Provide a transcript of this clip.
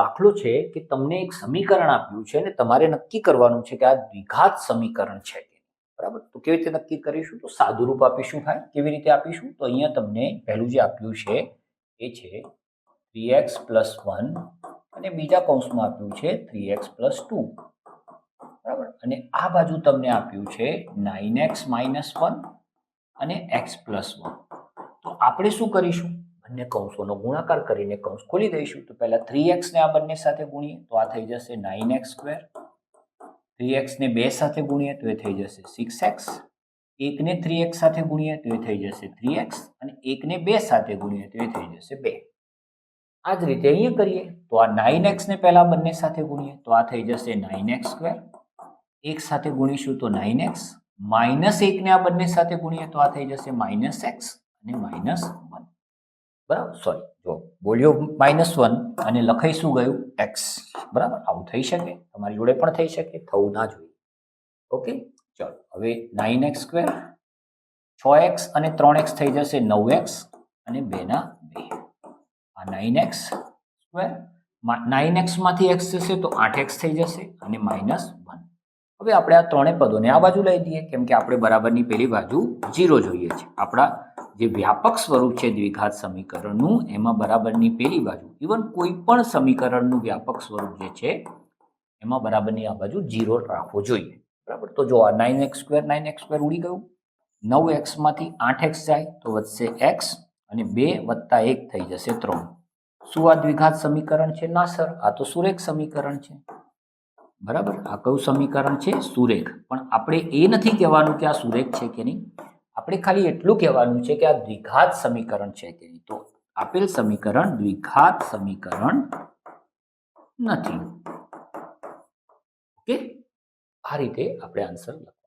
દાખલો છે કે તમને એક સમીકરણ આપ્યું છે અને તમારે નક્કી કરવાનું છે કે આ દ્વિઘાત સમીકરણ છે બરાબર? તો કેવી રીતે નક્કી કરીશું? તો સાદુરૂપ આપીશું થાય કેવી રીતે આપીશું? તો અહીંયા તમને પહેલું જે આપ્યું છે એ છે થ્રી એક્સ પ્લસ વન અને બીજા કૌંસમાં આપ્યું છે થ્રી એક્સ પ્લસ ટુ. બરાબર? અને આ બાજુ તમને આપ્યું છે નાઇન એક્સ માઇનસ વન અને એક્સ પ્લસ વન. તો આપણે શું કરીશું? બંને કૌંસોનો ગુણાકાર કરીને કૌંસ ખોલી દઈશું. તો પહેલાં થ્રી એક્સને આ બંને સાથે ગુણીએ, તો આ થઈ જશે નાઇન એક્સ સ્ક્વેર થ્રી એક્સને બે સાથે ગુણીએ, તો એ થઈ જશે સિક્સ એક્સ એકને થ્રી એક્સ સાથે ગુણીએ, તો એ થઈ જશે થ્રી એક્સ અને એકને બે સાથે ગુણીએ, તો એ થઈ જશે બે. આ જ રીતે અહીંયા કરીએ, તો આ નાઇન એક્સને પહેલાં બંને સાથે ગુણીએ, તો આ થઈ જશે નાઇન એક્સ સ્ક્વેર એક સાથે ગુણીશું તો નાઇન એક્સ માઇનસ એકને આ બંને સાથે ગુણીએ, તો આ થઈ જશે માઇનસ એક્સ અને માઇનસ બરાબર? સોરી જો બોલ્યો માઇનસ વન અને લખાઈ શું ગયું? એક્સ બરાબર? આવું થઈ શકે. તમારી જોડે પણ થઈ શકે. થવું ના જોઈએ. ઓકે ચલો. હવે નાઇન એક્સ સ્ક્વેર છ એક્સ અને ત્રણ એક્સ થઈ જશે નવ એક્સ અને બેના બે. આ નાઇન એક્સ સ્ક્વેર નાઇન એક્સમાંથી એક્સ જશે તો આઠ એક્સ થઈ જશે અને માઇનસ વન હવે આપણે આ ત્રણેય પદોને આ બાજુ લઈ દઈએ કેમ કે આપણે બરાબરની પેલી બાજુ જીરો જોઈએ છે. આપણા જે વ્યાપક સ્વરૂપ છે દ્વિઘાત સમીકરણનું, એમાં બરાબરની પેલી બાજુ ઇવન કોઈ પણ સમીકરણનું વ્યાપક સ્વરૂપ જે છે, એમાં બરાબરની આ બાજુ જીરો રાખવો જોઈએ. બરાબર? તો જો આ nine x square nine x square ઉડી ગયું, નવ એક્સમાંથી આઠ એક્સ જાય, તો વધશે એક્સ અને બે વત્તા એક થઈ જશે ત્રણ. શું આ દ્વિઘાત સમીકરણ છે? ના, સર. આ તો સુરેખ સમીકરણ છે. બરાબર? આ કયું સમીકરણ છે? સુરેખ. પણ આપણે એ નથી કહેવાનું કે આ સુરેખ છે કે નહીં. આપણે ખાલી એટલું કહેવાનું છે કે આ દ્વિઘાત સમીકરણ છે નહીં. તો આપેલ સમીકરણ દ્વિઘાત સમીકરણ નથી. ઓકે? આ રીતે આપણે આન્સર લખવાનો